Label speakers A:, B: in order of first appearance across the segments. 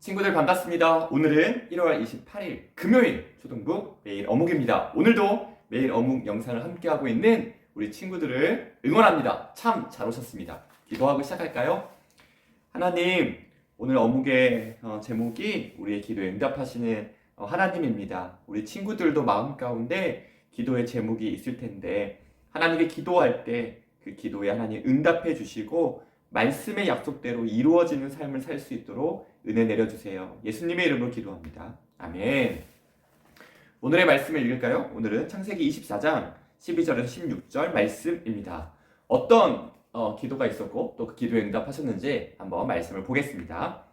A: 친구들 반갑습니다. 오늘은 1월 28일 금요일 초등부 매일 어묵입니다. 오늘도 매일 어묵 영상을 함께하고 있는 우리 친구들을 응원합니다. 참 잘 오셨습니다. 기도하고 시작할까요? 하나님, 오늘 어묵의 어, 제목이 우리의 기도에 응답하시는 어, 하나님입니다. 우리 친구들도 마음 가운데 기도의 제목이 있을 텐데 하나님께 기도할 때 그 기도에 하나님 응답해 주시고 말씀의 약속대로 이루어지는 삶을 살 수 있도록 은혜 내려주세요. 예수님의 이름으로 기도합니다. 아멘. 오늘의 말씀을 읽을까요? 오늘은 창세기 24장 12절에서 16절 말씀입니다. 어떤 어, 기도가 있었고 또 그 기도에 응답하셨는지 한번 말씀을 보겠습니다.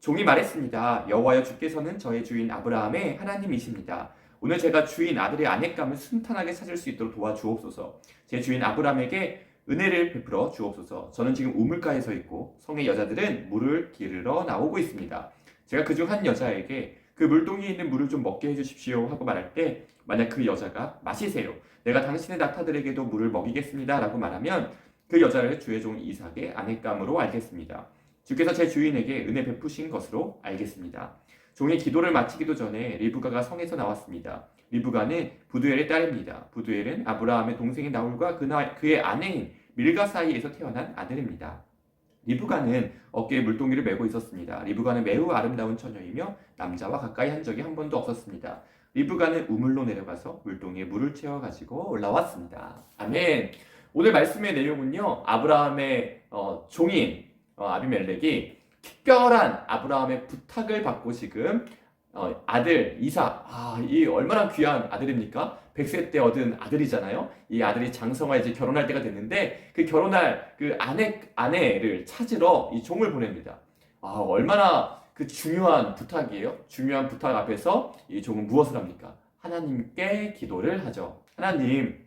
A: 종이 말했습니다. 여호와여 주께서는 저의 주인 아브라함의 하나님이십니다. 오늘 제가 주인 아들의 아내감을 순탄하게 찾을 수 있도록 도와주옵소서. 제 주인 아브라함에게 은혜를 베풀어 주옵소서. 저는 지금 우물가에 서 있고 성의 여자들은 물을 기르러 나오고 있습니다. 제가 그 중 한 여자에게 그 물동이에 있는 물을 좀 먹게 해주십시오 하고 말할 때 만약 그 여자가 마시세요. 내가 당신의 낙타들에게도 물을 먹이겠습니다 라고 말하면 그 여자를 주의 종 이삭의 아내감으로 알겠습니다. 주께서 제 주인에게 은혜 베푸신 것으로 알겠습니다. 종이 기도를 마치기도 전에 리브가가 성에서 나왔습니다. 리브가는 부두엘의 딸입니다. 부두엘은 아브라함의 동생인 나홀과 그의 아내인 밀가 사이에서 태어난 아들입니다. 리브가는 어깨에 물동이를 메고 있었습니다. 리브가는 매우 아름다운 처녀이며 남자와 가까이 한 적이 한 번도 없었습니다. 리브가는 우물로 내려가서 물동이에 물을 채워 가지고 올라왔습니다. 아멘. 오늘 말씀의 내용은요. 아브라함의 어, 종인 어, 아비멜렉이 특별한 아브라함의 부탁을 받고 지금 어, 아들 이삭 아, 이 얼마나 귀한 아들입니까? 100세 때 얻은 아들이잖아요. 이 아들이 장성화 이제 결혼할 때가 됐는데 그 결혼할 그 아내 아내를 찾으러 이 종을 보냅니다. 아, 얼마나 그 중요한 부탁이에요. 중요한 부탁 앞에서 이 종은 무엇을 합니까? 하나님께 기도를 하죠. 하나님,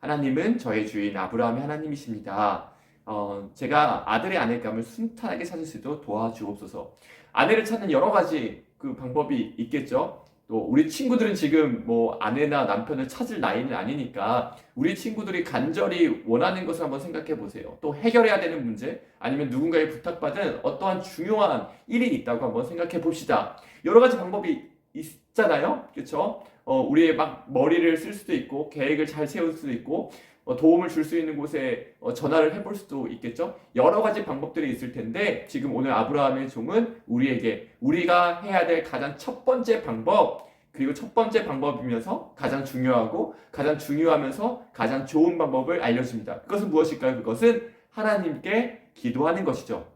A: 하나님은 저의 주인 아브라함의 하나님이십니다. 어, 제가 아들의 아내감을 순탄하게 찾을 수 있도록 도와주옵소서. 아내를 찾는 여러 가지 그 방법이 있겠죠. 또 우리 친구들은 지금 뭐 아내나 남편을 찾을 나이는 아니니까 우리 친구들이 간절히 원하는 것을 한번 생각해 보세요. 또 해결해야 되는 문제 아니면 누군가의 부탁받은 어떠한 중요한 일이 있다고 한번 생각해 봅시다. 여러 가지 방법이 있잖아요. 그렇죠? 어, 우리의 막 머리를 쓸 수도 있고 계획을 잘 세울 수도 있고 어, 도움을 줄 수 있는 곳에 어, 전화를 해볼 수도 있겠죠. 여러 가지 방법들이 있을 텐데 지금 오늘 아브라함의 종은 우리에게 우리가 해야 될 가장 첫 번째 방법 그리고 첫 번째 방법이면서 가장 중요하고 가장 중요하면서 가장 좋은 방법을 알려줍니다. 그것은 무엇일까요? 그것은 하나님께 기도하는 것이죠.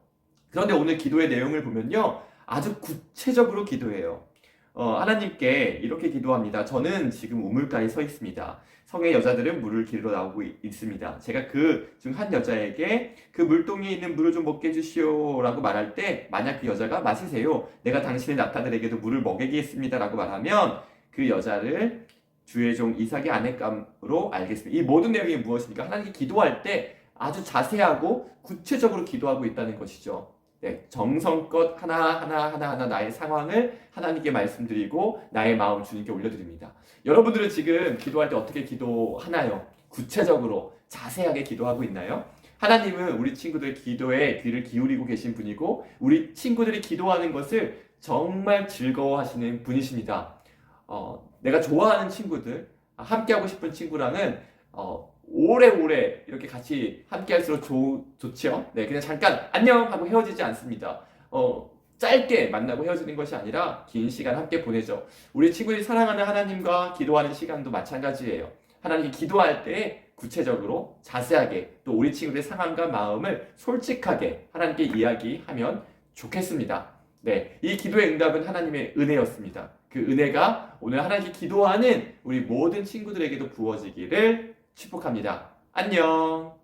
A: 그런데 오늘 기도의 내용을 보면요. 아주 구체적으로 기도해요. 어, 하나님께 이렇게 기도합니다. 저는 지금 우물가에 서 있습니다. 성의 여자들은 물을 기르러 나오고 있- 있습니다. 제가 그 중 한 여자에게 그 물동이에 있는 물을 좀 먹게 해주시오 라고 말할 때 만약 그 여자가 마시세요. 내가 당신의 낙타들에게도 물을 먹이겠습니다 라고 말하면 그 여자를 주의 종 이삭의 아내감으로 알겠습니다. 이 모든 내용이 무엇입니까? 하나님께 기도할 때 아주 자세하고 구체적으로 기도하고 있다는 것이죠. 네, 정성껏 하나하나 하나하나 나의 상황을 하나님께 말씀드리고 나의 마음 주님께 올려드립니다. 여러분들은 지금 기도할 때 어떻게 기도하나요? 구체적으로 자세하게 기도하고 있나요? 하나님은 우리 친구들 기도에 귀를 기울이고 계신 분이고 우리 친구들이 기도하는 것을 정말 즐거워하시는 분이십니다. 어, 내가 좋아하는 친구들, 함께하고 싶은 친구랑은 어, 오래오래 이렇게 같이 함께 할수록 좋, 좋죠. 네, 그냥 잠깐 안녕 하고 헤어지지 않습니다. 어, 짧게 만나고 헤어지는 것이 아니라 긴 시간 함께 보내죠. 우리 친구들이 사랑하는 하나님과 기도하는 시간도 마찬가지예요. 하나님께 기도할 때 구체적으로 자세하게 또 우리 친구들의 상황과 마음을 솔직하게 하나님께 이야기하면 좋겠습니다. 네, 이 기도의 응답은 하나님의 은혜였습니다. 그 은혜가 오늘 하나님께 기도하는 우리 모든 친구들에게도 부어지기를 축복합니다. 안녕.